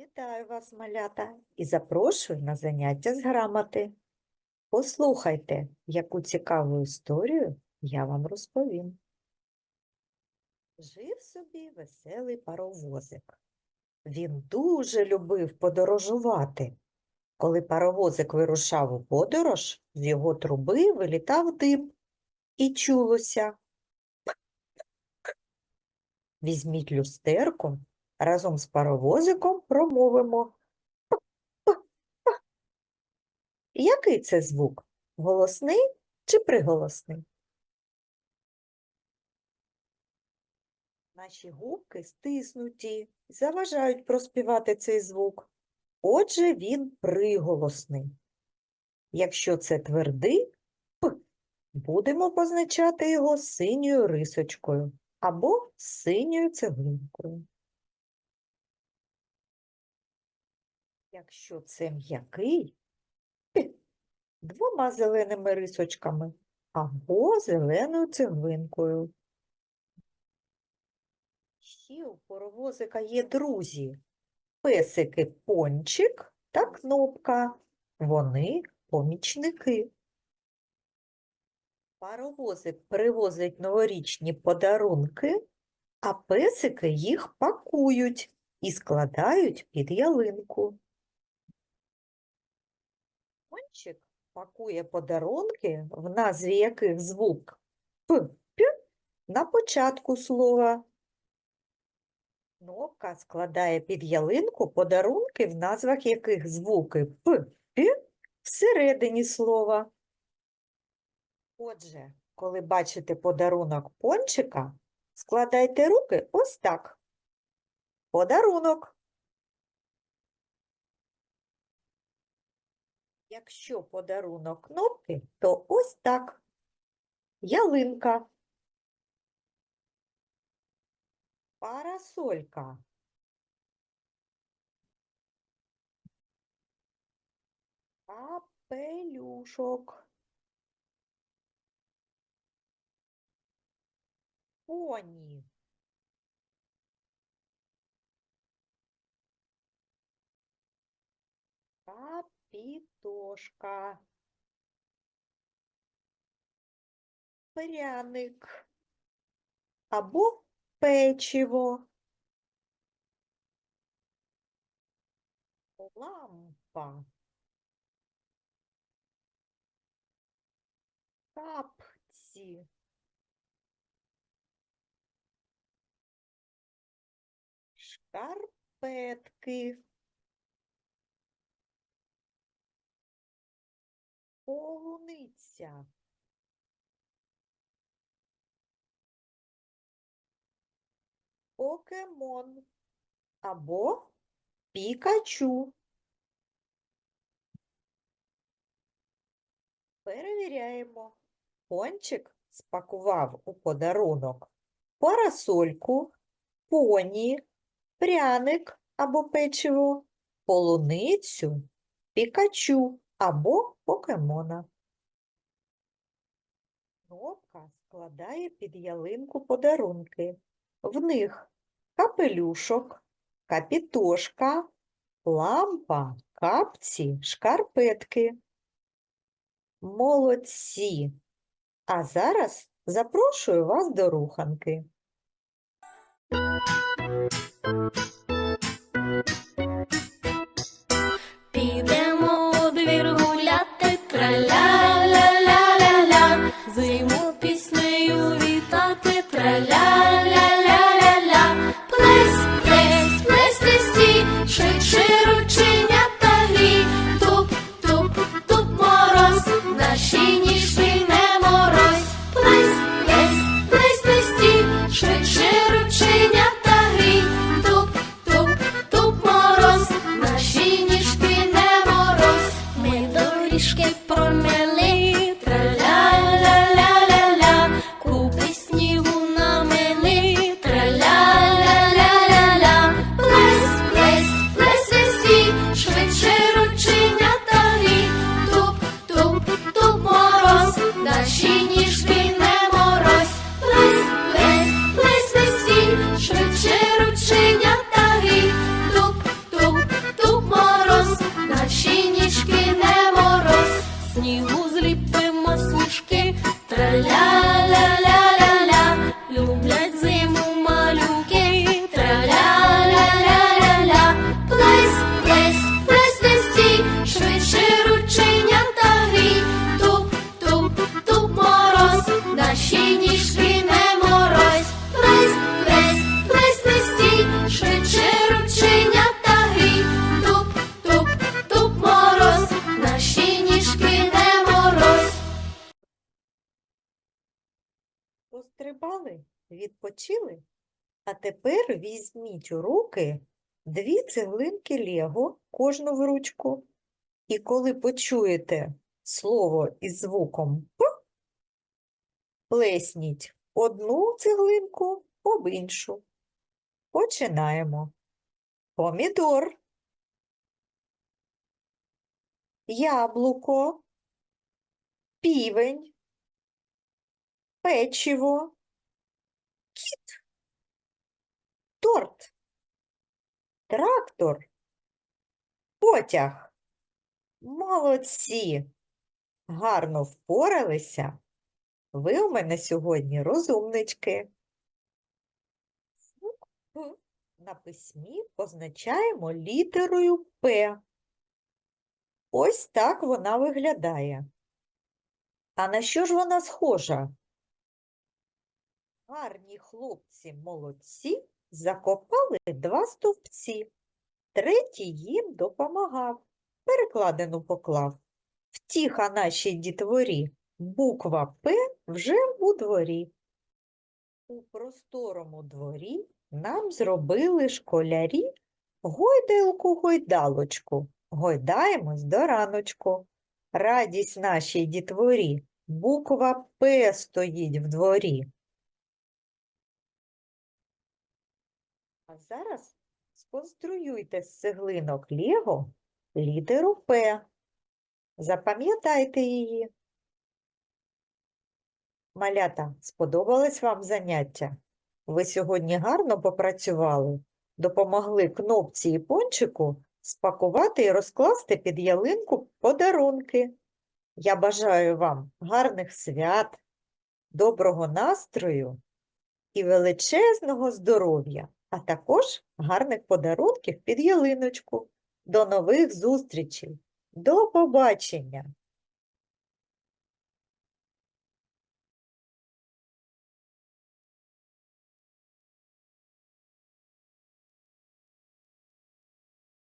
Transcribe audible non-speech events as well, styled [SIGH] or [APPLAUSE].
Вітаю вас, малята, і запрошую на заняття з грамоти. Послухайте, яку цікаву історію я вам розповім. Жив собі веселий паровозик. Він дуже любив подорожувати. Коли паровозик вирушав у подорож, з його труби вилітав дим і чулося. Візьміть люстерку, разом з паровозиком промовимо. «П-п-п». Який це звук? Голосний чи приголосний? Наші губки стиснуті, заважають проспівати цей звук. Отже, він приголосний. Якщо це твердий П, будемо позначати його синьою рисочкою або синьою цеглинкою. Якщо це м'який, [LAUGHS] двома зеленими рисочками або зеленою цеглинкою. Ще у паровозика є друзі. Песики Пончик та Кнопка. Вони помічники. Паровозик привозить новорічні подарунки, а песики їх пакують і складають під ялинку. Пончик пакує подарунки, в назві яких звук П, П на початку слова. Кнопка складає під ялинку подарунки, в назвах яких звуки П, П всередині слова. Отже, коли бачите подарунок пончика, складайте руки ось так. Подарунок. Якщо подарунок кнопки, то ось так. Ялинка. Парасолька. Капелюшок. Поні. Капітошка. Пряник. Або печиво. Лампа. Капці. Шкарпетки. Полуниця. Покемон або Пікачу. Перевіряємо. Пончик спакував у подарунок парасольку, поні, пряник або печиво, полуницю, пікачу або покемона. Кнопка складає під ялинку подарунки. В них капелюшок, капітошка, лампа, капці, шкарпетки. Молодці! А зараз запрошую вас до руханки. Пострибали, відпочили? А тепер візьміть у руки дві цеглинки Лего, кожну в ручку. І коли почуєте слово із звуком П, плесніть одну цеглинку об іншу. Починаємо. Помідор, яблуко, півень, печиво, кіт, торт, трактор, потяг. Молодці! Гарно впоралися. Ви у мене сьогодні розумнички. На письмі позначаємо літерою П. Ось так вона виглядає. А на що ж вона схожа? Гарні хлопці молодці закопали два стовпці. Третій їм допомагав, перекладину поклав. Втіха нашій дітворі, буква П вже у дворі. У просторому дворі нам зробили школярі гойдалку-гойдалочку. Гойдаємось до раночку. Радість нашій дітворі, буква П стоїть в дворі. А зараз сконструюйте з цеглинок Лего літеру П. Запам'ятайте її. Малята, сподобалось вам заняття? Ви сьогодні гарно попрацювали, допомогли кнопці і пончику спакувати і розкласти під ялинку подарунки. Я бажаю вам гарних свят, доброго настрою і величезного здоров'я, а також гарних подарунків під ялиночку. До нових зустрічей! До побачення!